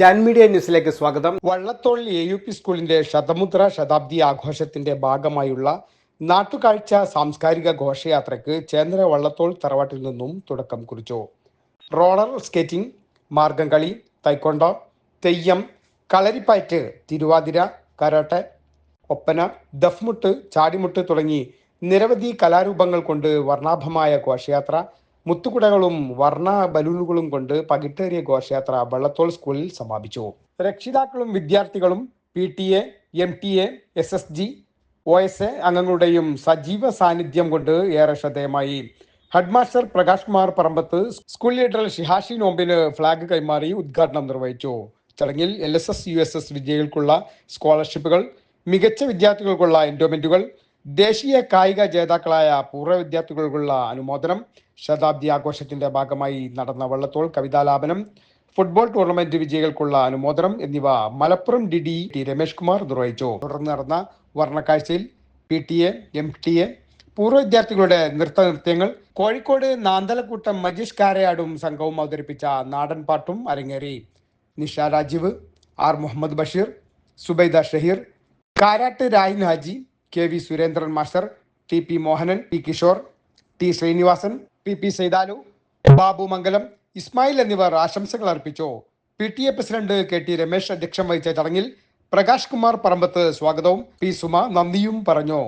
Jan media ന്യൂസിലേക്ക് സ്വാഗതം. Vallathol A U P സ്കൂളിന്റെ ശതമുദ്ര ശതാബ്ദി ആഘോഷത്തിന്റെ ഭാഗമായുള്ള നാട്ടുകാഴ്ച സാംസ്കാരിക ഘോഷയാത്രയ്ക്ക് ചേന്ദ്ര വള്ളത്തോൾ തറവാട്ടിൽ നിന്നും തുടക്കം കുറിച്ചു. Roller skating Margam Kali taekwondo Theyyam Kalaripayattu Thiruvathira karate Oppana Duffmuttu ചാടിമുട്ട് തുടങ്ങി നിരവധി കലാരൂപങ്ങൾ കൊണ്ട് വർണാഭമായ ഘോഷയാത്ര മുത്തുകുടകളും വർണ ബലൂണുകളും കൊണ്ട് പകിട്ടേറിയ ഘോഷയാത്ര വള്ളത്തോൾ സ്കൂളിൽ സമാപിച്ചു. രക്ഷിതാക്കളും വിദ്യാർത്ഥികളും P T A M T A S S G O S A അംഗങ്ങളുടെയും സജീവ സാന്നിധ്യം കൊണ്ട് ഏറെ ശ്രദ്ധേയമായി. Headmaster Prakash Kumar Parambath school leader ഷിഹാഷി നോമ്പിന് ഫ്ളാഗ് കൈമാറി ഉദ്ഘാടനം നിർവഹിച്ചു. ചടങ്ങിൽ L S S U S S വിജയികൾക്കുള്ള സ്കോളർഷിപ്പുകൾ മികച്ച വിദ്യാർത്ഥികൾക്കുള്ള എൻഡോമെന്റുകൾ ദേശീയ കായിക ജേതാക്കളായ പൂർവ വിദ്യാർത്ഥികൾക്കുള്ള അനുമോദനം ശതാബ്ദി ആഘോഷത്തിന്റെ ഭാഗമായി നടന്ന വള്ളത്തോൾ കവിതാലാപനം ഫുട്ബോൾ ടൂർണമെന്റ് വിജയികൾക്കുള്ള അനുമോദനം എന്നിവ Malappuram D D T Ramesh Kumar നിർവഹിച്ചു. തുടർന്ന് നടന്ന വർണക്കാഴ്ചയിൽ P T A M T A പൂർവ വിദ്യാർത്ഥികളുടെ നൃത്ത നൃത്യങ്ങൾ കോഴിക്കോട് നാന്തലക്കൂട്ടം മജീഷ് കാരയാടും സംഘവും അവതരിപ്പിച്ച നാടൻ പാട്ടും അരങ്ങേറി. Nisha Rajeev R Muhammad Basheer Zubaida Shaheer Karat Rahin Haji K V Surendran master T P Mohanan P Kishore T Srinivasan P P Saithalu Babu Mangalam Ismail എന്നിവർ ആശംസകൾ അർപ്പിച്ചു. P T A president K T Ramesh അധ്യക്ഷം വഹിച്ച ചടങ്ങിൽ പ്രകാശ് കുമാർ പറമ്പത്ത് സ്വാഗതവും P Suma നന്ദിയും പറഞ്ഞു.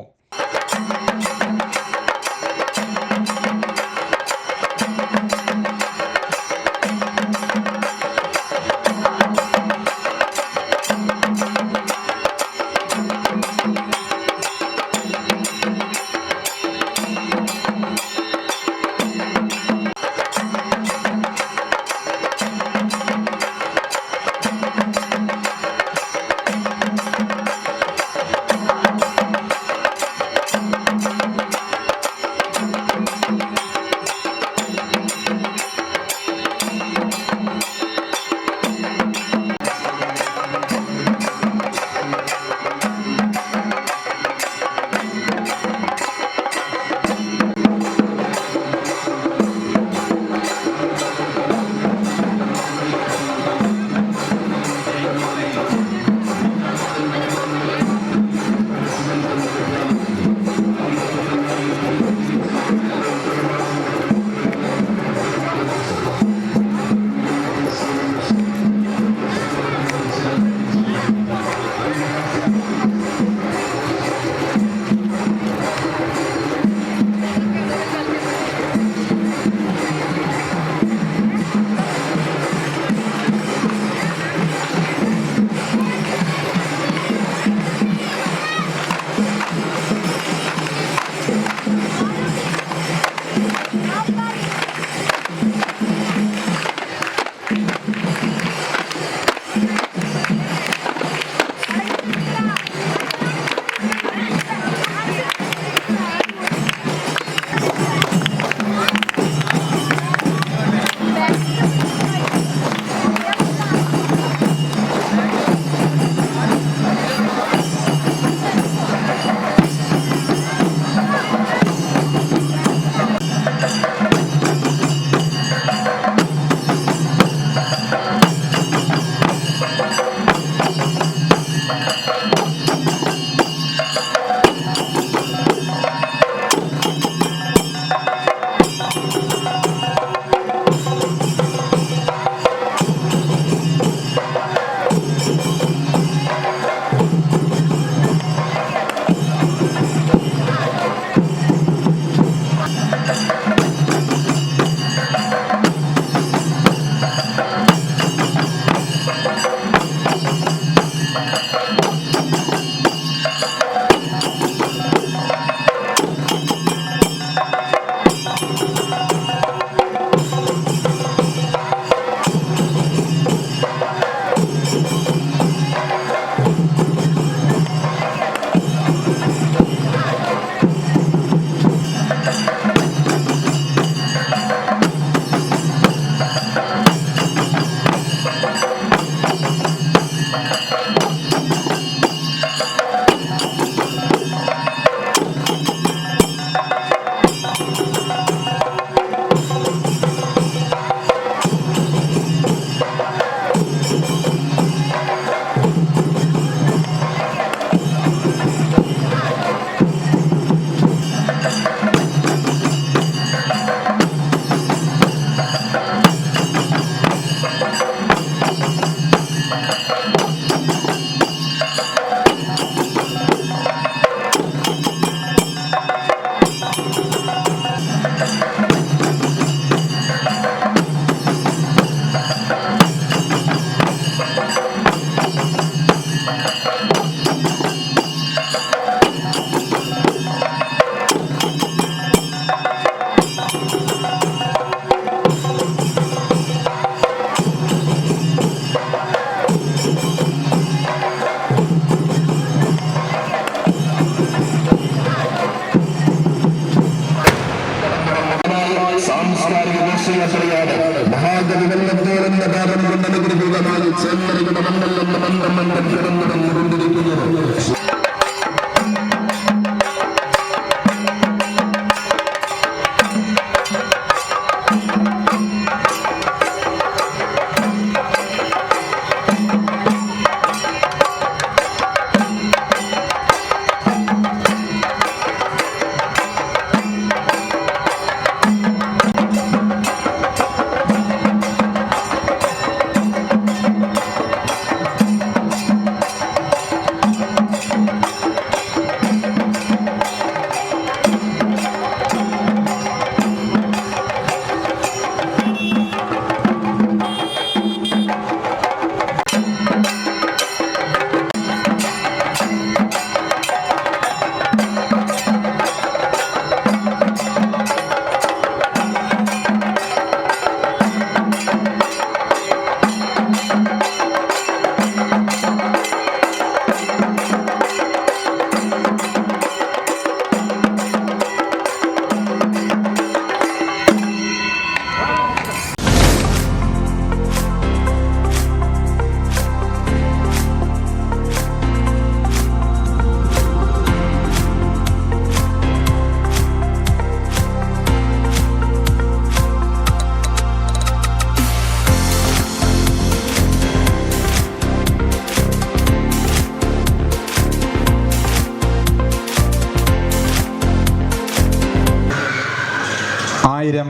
അനുഗ്രഹീതമായി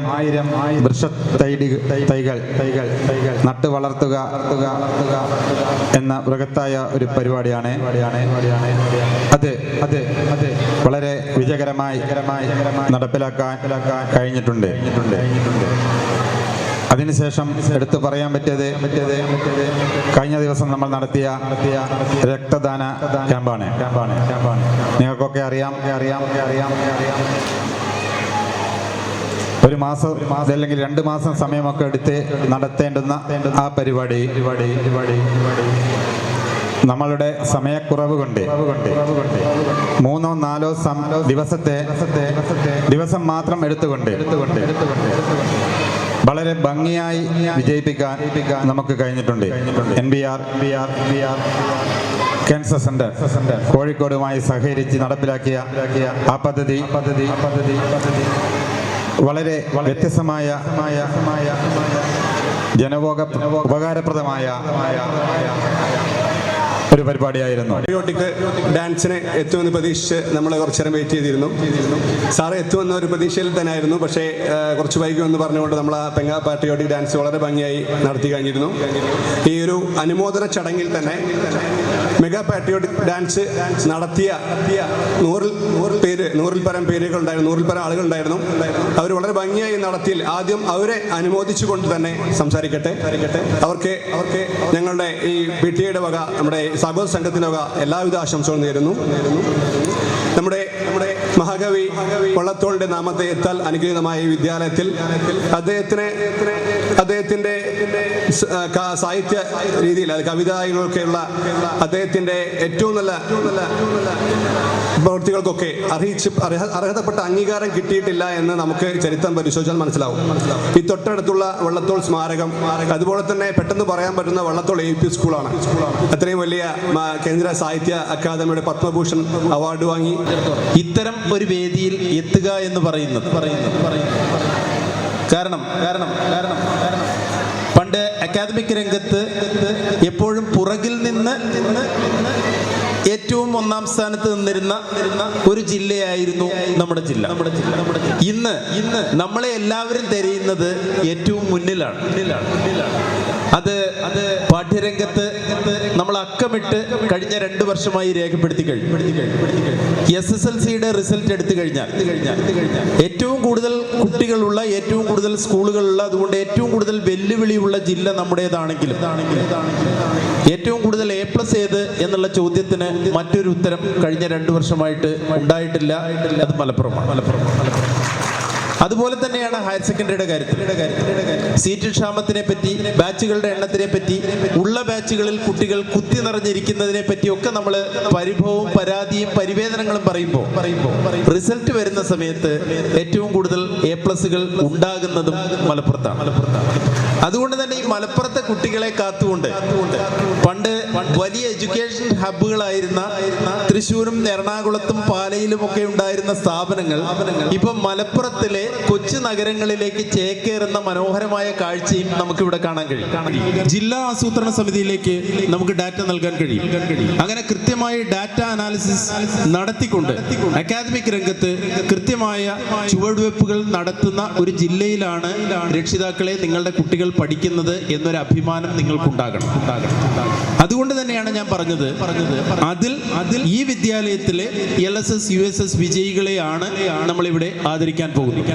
ആയിരം ആയിരം വൃക്ഷ തൈകൾ തൈകൾ തൈകൾ തൈകൾ. നട്ടു വളർത്തുക വളർത്തുക എന്ന ബൃഹത്തായ ഒരു പരിപാടിയാണ്. അത് അത് അത്. വളരെ വിജയകരമായി നടപ്പിലാക്കാൻ കഴിഞ്ഞിട്ടുണ്ട്. അതിനുശേഷം എടുത്തു പറയാൻ പറ്റിയത് പറ്റിയത് കഴിഞ്ഞ ദിവസം നമ്മൾ നടത്തിയ നടത്തിയ രക്തദാന ക്യാമ്പാണ്. ക്യാമ്പാണ്. ക്യാമ്പാണ്. നിങ്ങൾക്കൊക്കെ അറിയാം. അറിയാം അറിയാം അറിയാം. ഒരു മാസം അല്ലെങ്കിൽ രണ്ട് മാസം സമയമൊക്കെ എടുത്ത് നടത്തേണ്ടുന്ന ആ പരിപാടി. നമ്മളുടെ സമയക്കുറവ് കൊണ്ട് മൂന്നോ നാലോ ദിവസത്തെ ദിവസം മാത്രം എടുത്തുകൊണ്ട് വളരെ ഭംഗിയായി വിജയിപ്പിക്കാൻ നമുക്ക് കഴിഞ്ഞിട്ടുണ്ട്. N B R B R B R cancer centre കോഴിക്കോടുമായി സഹകരിച്ച് നടപ്പിലാക്കിയ ആ പദ്ധതി പദ്ധതി പദ്ധതി വളരെ വ്യത്യസ്തമായ ജനഭോഗ ഉപകാരപ്രദമായ ഒരു പരിപാടിയായിരുന്നു. പാട്രിയോട്ടിക് ഡാൻസിന് എത്തുമെന്ന് പ്രതീക്ഷിച്ച് നമ്മൾ കുറച്ചു നേരം വെയിറ്റ് ചെയ്തിരുന്നു. സാറ് എത്തുമെന്ന ഒരു പ്രതീക്ഷയിൽ തന്നെ ആയിരുന്നു പക്ഷേ കുറച്ച് വൈകുമെന്ന് പറഞ്ഞുകൊണ്ട് നമ്മൾ ആ പെങ്ങ പാട്രിയോട്ടിക് ഡാൻസ് വളരെ ഭംഗിയായി നടത്തി കഴിഞ്ഞിരുന്നു. ഈ ഒരു അനുമോദന ചടങ്ങിൽ തന്നെ മെഗാ പാട്രിയോട്ടിക് ഡാൻസ് നടത്തിയ നൂറിൽ പേര് നൂറിൽ പരം പേരുകൾ ഉണ്ടായിരുന്നു നൂറിൽ പരം ആളുകൾ ഉണ്ടായിരുന്നു അവർ വളരെ ഭംഗിയായി നടത്തിയിൽ ആദ്യം അവരെ അനുമോദിച്ചുകൊണ്ട് തന്നെ സംസാരിക്കട്ടെ. അവർക്ക് അവർക്ക് ഞങ്ങളുടെ ഈ പി ടി വക നമ്മുടെ സഹോദര സംഘത്തിനൊക്കെ എല്ലാവിധ ആശംസകളും നേരുന്നു. നമ്മുടെ നമ്മുടെ മഹാകവി വള്ളത്തോളിന്റെ നാമത്തെ എത്താൽ അനുഗ്രഹീതമായ ഈ വിദ്യാലയത്തിൽ അദ്ദേഹത്തിന് അദ്ദേഹത്തിന്റെ സാഹിത്യ രീതിയിൽ അത് കവിതകളൊക്കെയുള്ള അദ്ദേഹത്തിന്റെ ഏറ്റവും നല്ല പ്രവൃത്തികൾക്കൊക്കെ അർഹിച്ച് അർഹതപ്പെട്ട അംഗീകാരം കിട്ടിയിട്ടില്ല എന്ന് നമുക്ക് ചരിത്രം പരിശോധിച്ചാൽ മനസ്സിലാവും. ഈ തൊട്ടടുത്തുള്ള വള്ളത്തോൾ സ്മാരകം അതുപോലെ തന്നെ പെട്ടെന്ന് പറയാൻ പറ്റുന്ന വള്ളത്തോൾ എ പി സ്കൂളാണ്. അത്രയും വലിയ കേന്ദ്ര സാഹിത്യ അക്കാദമിയുടെ പത്മഭൂഷൺ അവാർഡ് വാങ്ങി. ഇത്തരം ഒരു വേദിയിൽ എത്തുക എന്ന് പറയുന്നത്. പറയുന്നത് കാരണം കാരണം കാരണം കാരണം പണ്ട് അക്കാദമിക് രംഗത്ത് എപ്പോഴും പുറകിൽ നിന്ന് ഏറ്റവും ഒന്നാം സ്ഥാനത്ത് നിന്നിരുന്ന ഒരു ജില്ലയായിരുന്നു നമ്മുടെ ജില്ല. നമ്മുടെ ജില്ല നമ്മുടെ ഇന്ന് ഇന്ന് നമ്മളെ എല്ലാവരും തിരയുന്നത് ഏറ്റവും മുന്നിലാണ്. അത് അത് പാഠ്യരംഗത്ത് നമ്മൾ അക്കമിട്ട് കഴിഞ്ഞ രണ്ട് വർഷമായി രേഖപ്പെടുത്തി കഴിഞ്ഞു. എസ് എസ് എൽ സിയുടെ റിസൾട്ട് എടുത്തു കഴിഞ്ഞാൽ ഏറ്റവും കൂടുതൽ കുട്ടികളുള്ള ഏറ്റവും കൂടുതൽ സ്കൂളുകളുള്ള അതുകൊണ്ട് ഏറ്റവും കൂടുതൽ വെല്ലുവിളിയുള്ള ജില്ല നമ്മുടേതാണെങ്കിലും ഏറ്റവും കൂടുതൽ എ പ്ലസ് ഏത് എന്നുള്ള ചോദ്യത്തിന് മറ്റൊരു ഉത്തരം കഴിഞ്ഞ രണ്ടു വർഷമായിട്ട് ഉണ്ടായിട്ടില്ല. അത് മലപ്പുറമാണ്. മലപ്പുറം അതുപോലെ തന്നെയാണ് ഹയർ സെക്കൻഡറിയുടെ കാര്യത്തിൽ. സീറ്റ് ക്ഷാമത്തിനെ പറ്റി ബാച്ചുകളുടെ എണ്ണത്തിനെ പറ്റി ഉള്ള ബാച്ചുകളിൽ കുട്ടികൾ കുത്തി നിറഞ്ഞിരിക്കുന്നതിനെ പറ്റി ഒക്കെ നമ്മൾ പരിഭവവും പരാതിയും പരിവേദനങ്ങളും പറയുമ്പോൾ റിസൾട്ട് വരുന്ന സമയത്ത് ഏറ്റവും കൂടുതൽ എ പ്ലസുകൾ ഉണ്ടാകുന്നതും മലപ്പുറത്താണ് മലപ്പുറത്താണ്. അതുകൊണ്ട് തന്നെ ഈ മലപ്പുറത്തെ കുട്ടികളെ കാത്തുകൊണ്ട് പണ്ട് വലിയ എഡ്യൂക്കേഷൻ ഹബ്ബുകളായിരുന്ന തൃശ്ശൂരും എറണാകുളത്തും പാലയിലും ഒക്കെ ഉണ്ടായിരുന്ന സ്ഥാപനങ്ങൾ ഇപ്പൊ മലപ്പുറത്തിലെ കൊച്ചു നഗരങ്ങളിലേക്ക് ചേക്കേറുന്ന മനോഹരമായ കാഴ്ചയും നമുക്കിവിടെ കാണാൻ കഴിയും. ജില്ലാ ആസൂത്രണ സമിതിയിലേക്ക് നമുക്ക് ഡാറ്റ നൽകാൻ കഴിയും. അങ്ങനെ കൃത്യമായി ഡാറ്റ അനാലിസിസ് നടത്തിക്കൊണ്ട് അക്കാദമിക് രംഗത്ത് കൃത്യമായ ചുവടുവെപ്പുകൾ നടത്തുന്ന ഒരു ജില്ലയിലാണ് രക്ഷിതാക്കളെ നിങ്ങളുടെ കുട്ടികൾ പഠിക്കുന്നത് എന്നൊരു അഭിമാനം നിങ്ങൾക്കുണ്ടാകണം. അതുകൊണ്ട് തന്നെയാണ് ഞാൻ പറഞ്ഞത്. പറഞ്ഞത് അതിൽ അതിൽ ഈ വിദ്യാലയത്തിലെ L S S U S S വിജയികളെയാണ് നമ്മളിവിടെ ആദരിക്കാൻ പോകുന്നത്.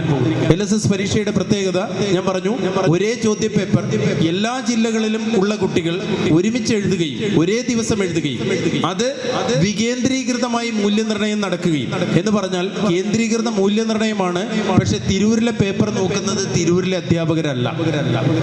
എൽ എസ് എസ് പരീക്ഷയുടെ പ്രത്യേകത ഞാൻ പറഞ്ഞു ഒരേ ചോദ്യ പേപ്പർ എല്ലാ ജില്ലകളിലും ഉള്ള കുട്ടികൾ ഒരുമിച്ച് എഴുതുകയും ഒരേ ദിവസം എഴുതുകയും അത് അത് വികേന്ദ്രീകൃതമായി മൂല്യനിർണയം നടക്കുകയും എന്ന് പറഞ്ഞാൽ കേന്ദ്രീകൃത മൂല്യനിർണയമാണ്. പക്ഷെ തിരൂരിലെ പേപ്പർ നോക്കുന്നത് തിരൂരിലെ അധ്യാപകരല്ല.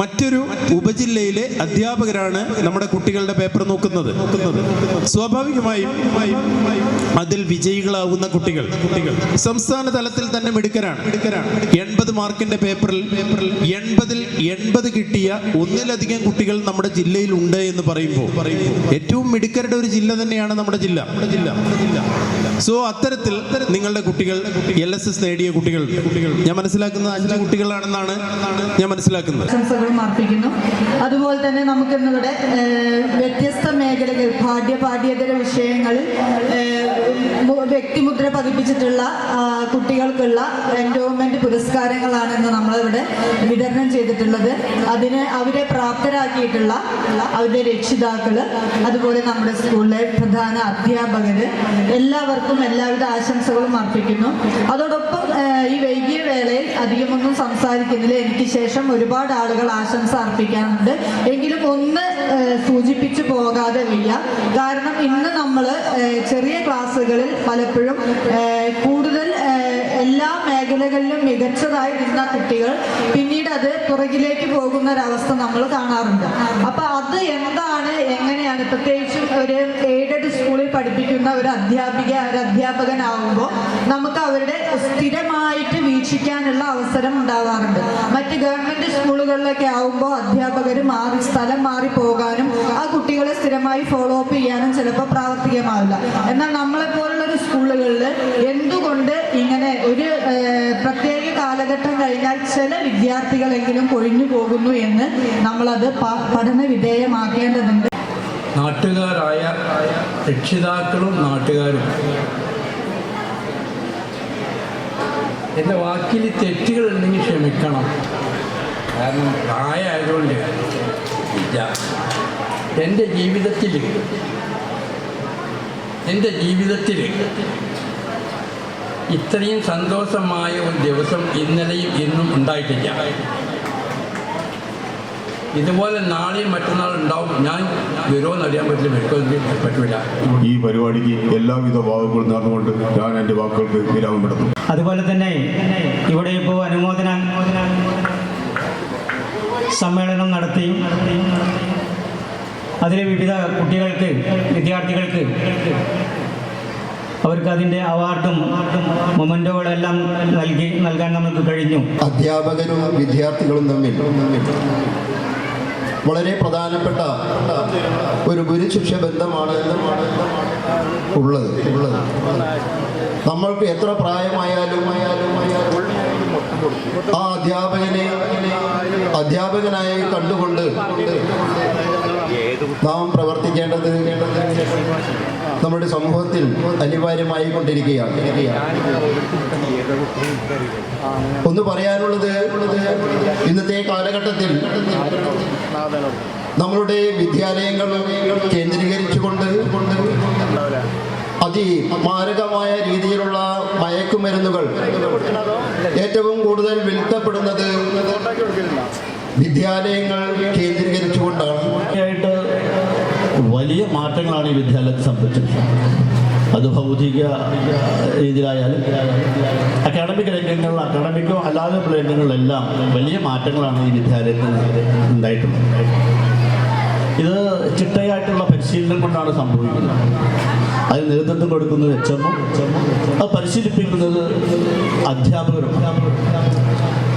മറ്റൊരു ഉപജില്ലയിലെ അധ്യാപകരാണ് നമ്മുടെ കുട്ടികളുടെ പേപ്പർ നോക്കുന്നത്. സ്വാഭാവികമായും അതിൽ വിജയികളാവുന്ന കുട്ടികൾ. സംസ്ഥാന തലത്തിൽ തന്നെ മിടുക്കരാണ്. എൺപത് മാർക്കിന്റെ പേപ്പറിൽ പേപ്പറിൽ എൺപതിൽ എൺപത് കിട്ടിയ ഒന്നിലധികം കുട്ടികൾ നമ്മുടെ ജില്ലയിൽ ഉണ്ട് എന്ന് പറയുമ്പോൾ ഏറ്റവും മിടുക്കരുടെ ഒരു ജില്ല തന്നെയാണ് നമ്മുടെ ജില്ല. സോ അത്തരത്തിൽ നിങ്ങളുടെ കുട്ടികൾ എൽ എസ് എസ് നേടിയ കുട്ടികൾ കുട്ടികൾ. ഞാൻ മനസ്സിലാക്കുന്നത് അഞ്ച് കുട്ടികളാണെന്നാണ് ഞാൻ മനസ്സിലാക്കുന്നത്. ആശംസകളും അർപ്പിക്കുന്നു. അതുപോലെ തന്നെ നമുക്കിന്നിവിടെ വ്യത്യസ്ത മേഖലകൾ പാഠ്യ പാഠ്യേതര വിഷയങ്ങളിൽ വ്യക്തിമുദ്ര പതിപ്പിച്ചിട്ടുള്ള കുട്ടികൾക്കുള്ള എൻഡോവ്മെന്റ് പുരസ്കാരങ്ങളാണ് ഇന്ന് നമ്മളിവിടെ വിതരണം ചെയ്തിട്ടുള്ളത്. അതിന് അവരെ പ്രാപ്തരാക്കിയിട്ടുള്ള അവരുടെ രക്ഷിതാക്കൾ അതുപോലെ നമ്മുടെ സ്കൂളിലെ പ്രധാന അധ്യാപകര് എല്ലാവർക്കും എല്ലാവിധ ആശംസകളും അർപ്പിക്കുന്നു. അതോടൊപ്പം ഈ വൈകിയ വേളയിൽ അധികമൊന്നും സംസാരിക്കുന്നില്ല. എനിക്ക് ശേഷം ഒരുപാട് ആളുകൾ ആശംസ അർപ്പിക്കാറുണ്ട് എങ്കിലും ഒന്ന് സൂചിപ്പിച്ചു പോകാതെ വയ്യ. കാരണം ഇന്ന് നമ്മൾ ചെറിയ ക്ലാസ്സുകളിൽ പലപ്പോഴും കൂടുതൽ എല്ലാ മേഖലകളിലും മികച്ചതായി നിന്ന കുട്ടികൾ പിന്നീട് അത് പുറകിലേക്ക് പോകുന്ന ഒരവസ്ഥ നമ്മൾ കാണാറുണ്ട്. അപ്പൊ അത് എന്താണ് എങ്ങനെയാണ്? പ്രത്യേകിച്ചും ഒരു എയ്ഡഡ് സ്കൂളിൽ പഠിപ്പിക്കുന്ന ഒരു അധ്യാപിക ഒരു അധ്യാപകനാവുമ്പോൾ നമുക്ക് അവരുടെ സ്ഥിരമായിട്ട് വീക്ഷിക്കാനുള്ള അവസരം ഉണ്ടാവാറുണ്ട്. മറ്റ് ഗവൺമെന്റ് സ്കൂളുകളിലൊക്കെ ആവുമ്പോൾ അധ്യാപകർ മാറി സ്ഥലം മാറി പോകാനും ആ കുട്ടികളെ സ്ഥിരമായി ഫോളോ അപ്പ് ചെയ്യാനും ചിലപ്പോൾ പ്രാവർത്തികമാവില്ല. എന്നാൽ നമ്മളെ പോലുള്ള ഒരു സ്കൂളുകളിൽ എന്തുകൊണ്ട് ഇങ്ങനെ ഒരു പ്രത്യേക കാലഘട്ടം കഴിഞ്ഞാൽ ചില വിദ്യാർത്ഥികളെങ്കിലും കൊഴിഞ്ഞു പോകുന്നു എന്ന് നമ്മളത് പഠന വിധേയമാക്കേണ്ടതുണ്ട്? നാട്ടുകാരായ രക്ഷിതാക്കളും നാട്ടുകാരും എന്റെ വാക്കിൽ തെറ്റുകൾ ഉണ്ടെങ്കിൽ ക്ഷമിക്കണം. കാരണം പ്രായമായതുകൊണ്ട് എന്റെ ജീവിതത്തിൽ എന്റെ ജീവിതത്തിൽ ഇത്രയും സന്തോഷമായ ഒരു ദിവസം ഇന്നലെയും ഇന്നും ഉണ്ടായിട്ടില്ല. ഇതുപോലെ നാളെയും മറ്റന്നാൾ ഉണ്ടാവും. ഞാൻ വരുമോന്ന് അറിയാൻ പറ്റില്ല മെഡിക്കൽ പറ്റില്ല. ഈ പരിപാടിക്ക് എല്ലാവിധ വാക്കുകളും നടന്നുകൊണ്ട് ഞാൻ എന്റെ വാക്കുകൾക്ക് വിരാമം പെടുന്നു അതുപോലെ തന്നെ ഇവിടെ ഇപ്പോൾ അനുമോദന സമ്മേളനം നടത്തി അതിലെ വിവിധ കുട്ടികൾക്ക് വിദ്യാർത്ഥികൾക്ക് അവർക്ക് അതിന്റെ അവാർഡും മൊമെന്റോകളെല്ലാം നൽകി നൽകാൻ നമുക്ക് കഴിഞ്ഞു. അധ്യാപകരും വിദ്യാർത്ഥികളും തമ്മിൽ വളരെ പ്രധാനപ്പെട്ട ഒരു ഗുരുശിക്ഷ ബന്ധമാണ് ഉള്ളത് ഉള്ളത്. നമ്മൾക്ക് എത്ര പ്രായമായാലും ആ അധ്യാപകനെ അധ്യാപകനായി കണ്ടുകൊണ്ട് നാം പ്രവർത്തിക്കേണ്ടത് നമ്മുടെ സമൂഹത്തിൽ അനിവാര്യമായി കൊണ്ടിരിക്കുകയാണ്. ഒന്ന് പറയാനുള്ളത് ഇന്നത്തെ കാലഘട്ടത്തിൽ നമ്മളുടെ വിദ്യാലയങ്ങൾ കേന്ദ്രീകരിച്ചുകൊണ്ട് അതിമാരകമായ രീതിയിലുള്ള മയക്കുമരുന്നുകൾ ഏറ്റവും കൂടുതൽ വിൽക്കപ്പെടുന്നത് വിദ്യാലയങ്ങൾ കേന്ദ്രീകരിച്ചുകൊണ്ടാണ് ആയിട്ട് വലിയ മാറ്റങ്ങളാണ് ഈ വിദ്യാലയത്തിൽ സംബന്ധിച്ചത്. അത് ഭൗതിക രീതിയിലായാലും അക്കാഡമിക് രംഗങ്ങളിൽ അക്കാഡമിക്കോ അല്ലാതെയുള്ള രംഗങ്ങളിലെല്ലാം വലിയ മാറ്റങ്ങളാണ് ഈ വിദ്യാലയത്തിൽ ഉണ്ടായിട്ടുള്ളത്. ഇത് ചിട്ടയായിട്ടുള്ള പരിശീലനം കൊണ്ടാണ് സംഭവിക്കുന്നത്. അതിന് നേതൃത്വം കൊടുക്കുന്നത് എച്ച് എമ്മും. അത് പരിശീലിപ്പിക്കുന്നത് അധ്യാപകരും.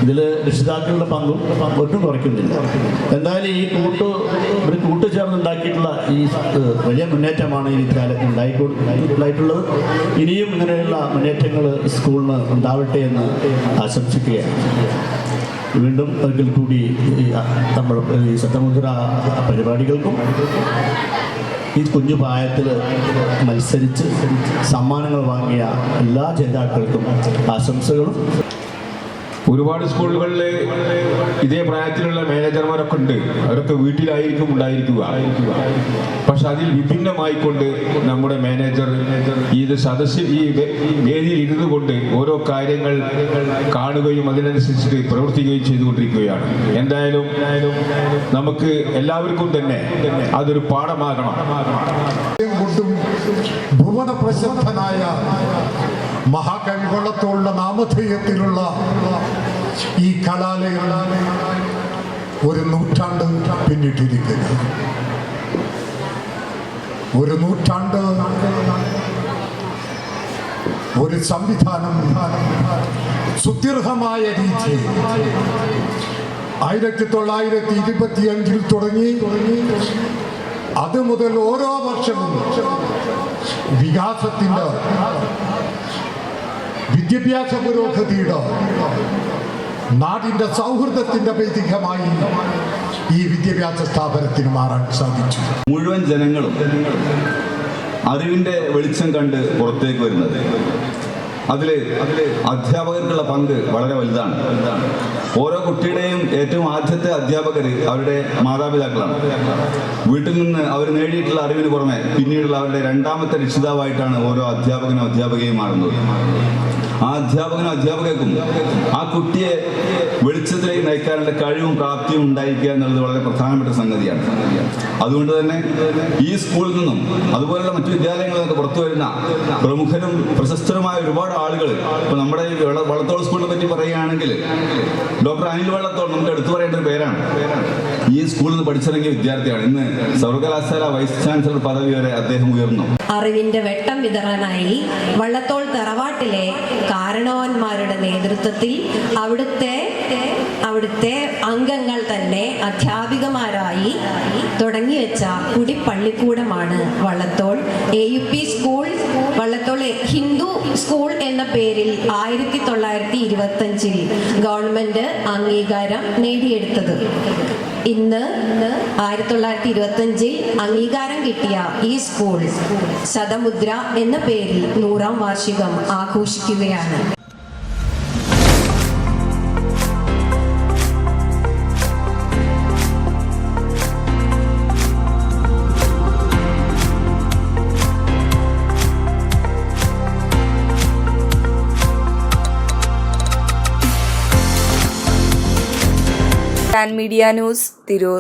ഇതിൽ രക്ഷിതാക്കളുടെ പങ്കും ഒട്ടും കുറയ്ക്കുന്നില്ല. എന്തായാലും ഈ കൂട്ട് ഒരു കൂട്ടുചേർന്നുണ്ടാക്കിയിട്ടുള്ള ഈ വലിയ മുന്നേറ്റമാണ് ഈ വിദ്യാലയത്തിൽ ഉണ്ടായിട്ടുള്ളത്. ഇനിയും ഇങ്ങനെയുള്ള മുന്നേറ്റങ്ങൾ സ്കൂളിന് ഉണ്ടാവട്ടെ എന്ന് ആശംസിക്കുകയാണ്. വീണ്ടും ഒരിക്കൽ കൂടി നമ്മൾ ഈ ശതമുദ്ര പരിപാടികൾക്കും ഈ കുഞ്ഞു പ്രായത്തിൽ മത്സരിച്ച് സമ്മാനങ്ങൾ വാങ്ങിയ എല്ലാ ജേതാക്കൾക്കും ആശംസകളും. ഒരുപാട് സ്കൂളുകളിൽ ഇതേ പ്രായത്തിലുള്ള മാനേജർമാരൊക്കെ ഉണ്ട്. അവരൊക്കെ വീട്ടിലായിരിക്കും ഉണ്ടായിരിക്കുക. പക്ഷെ അതിൽ വിഭിന്നമായിക്കൊണ്ട് നമ്മുടെ മാനേജർ ഇത് സദസ്സിൽ ഈ ഈ വേദിയിൽ ഇരുന്നു കൊണ്ട് ഓരോ കാര്യങ്ങൾ കാണുകയും അതിനനുസരിച്ചിട്ട് പ്രവർത്തിക്കുകയും ചെയ്തുകൊണ്ടിരിക്കുകയാണ്. എന്തായാലും നമുക്ക് എല്ലാവർക്കും തന്നെ അതൊരു പാഠമാകണം. പ്രസിദ്ധനായ മഹാകവി വള്ളത്തോളുടെ നാമധേയത്തിലുള്ള ഈ കലാലയം ഒരു നൂറ്റാണ്ട് പിന്നിട്ടിരിക്കുന്നു. ഒരു നൂറ്റാണ്ട് ഒരു സംവിധാനം സുദീർഘമായ രീതി ആയിരത്തി തൊള്ളായിരത്തി ഇരുപത്തി അഞ്ചിൽ തുടങ്ങി അത് മുതൽ ഓരോ വർഷവും വികാസത്തിന്റെ വിദ്യാഭ്യാസ പുരോഗതിയുടെ നാടിന്റെ സൗഹൃദത്തിന്റെ വൈദികമായി ഈ വിദ്യാഭ്യാസ സ്ഥാപനത്തിന് മാറാൻ സാധിച്ചു. മുഴുവൻ ജനങ്ങളും അറിവിന്റെ വെളിച്ചം കണ്ട് പുറത്തേക്ക് വരുന്നത് അതിൽ അധ്യാപകർക്കുള്ള പങ്ക് വളരെ വലുതാണ്. ഓരോ കുട്ടിയുടെയും ഏറ്റവും ആദ്യത്തെ അധ്യാപകർ അവരുടെ മാതാപിതാക്കളാണ്. വീട്ടിൽ നിന്ന് അവർ നേടിയിട്ടുള്ള അറിവിന് പുറമെ പിന്നീടുള്ള അവരുടെ രണ്ടാമത്തെ രക്ഷിതാവായിട്ടാണ് ഓരോ അധ്യാപകനും അധ്യാപകയും മാറുന്നത് ആ അധ്യാപകനും അധ്യാപകർക്കും ആ കുട്ടിയെ വെളിച്ചത്തിലേക്ക് നയിക്കാനുള്ള കഴിവും പ്രാപ്തിയും ഉണ്ടായിരിക്കുക എന്നുള്ളത് വളരെ പ്രധാനപ്പെട്ട സംഗതിയാണ്. അതുകൊണ്ട് തന്നെ ഈ സ്കൂളിൽ നിന്നും അതുപോലുള്ള മറ്റു വിദ്യാലയങ്ങളിൽ നിന്നൊക്കെ പുറത്തു വരുന്ന പ്രമുഖരും പ്രശസ്തരുമായ ഒരുപാട് ആളുകൾ ഇപ്പൊ നമ്മുടെ വള്ളത്തോൾ സ്കൂളിനെ പറ്റി പറയുകയാണെങ്കിൽ ഡോക്ടർ അനിൽ വള്ളത്തോൾ നമുക്ക് എടുത്തു പറയേണ്ട ഒരു പേരാണ്. ഈ സ്കൂളിൽ നിന്ന് പഠിച്ചിറങ്ങിയ വിദ്യാർത്ഥിയാണ്. ഇന്ന് സർവകലാശാല വൈസ് ചാൻസലർ പദവി വരെ അദ്ദേഹം ഉയർന്നു. അറിവിന്റെ വെട്ടം വിതറാനായി വള്ളത്തോൾ തറവാട്ടിലെ കാരണവന്മാരുടെ നേതൃത്വത്തിൽ അവിടുത്തെ അവിടുത്തെ അംഗങ്ങൾ തന്നെ അധ്യാപികമാരായി തുടങ്ങിവെച്ച കുടിപ്പള്ളിക്കൂടമാണ് Vallathol. A U P school Vallathol Hindu school എന്ന പേരിൽ ആയിരത്തി തൊള്ളായിരത്തി ഇരുപത്തഞ്ചിൽ ഗവൺമെന്റ് അംഗീകാരം നേടിയെടുത്തത്. ഇന്ന് ആയിരത്തി തൊള്ളായിരത്തി ഇരുപത്തഞ്ചിൽ അംഗീകാരം കിട്ടിയ ഈ സ്കൂൾ ശതമുദ്ര എന്ന പേരിൽ നൂറാം വാർഷികം ആഘോഷിക്കുകയാണ്. Media news Tirur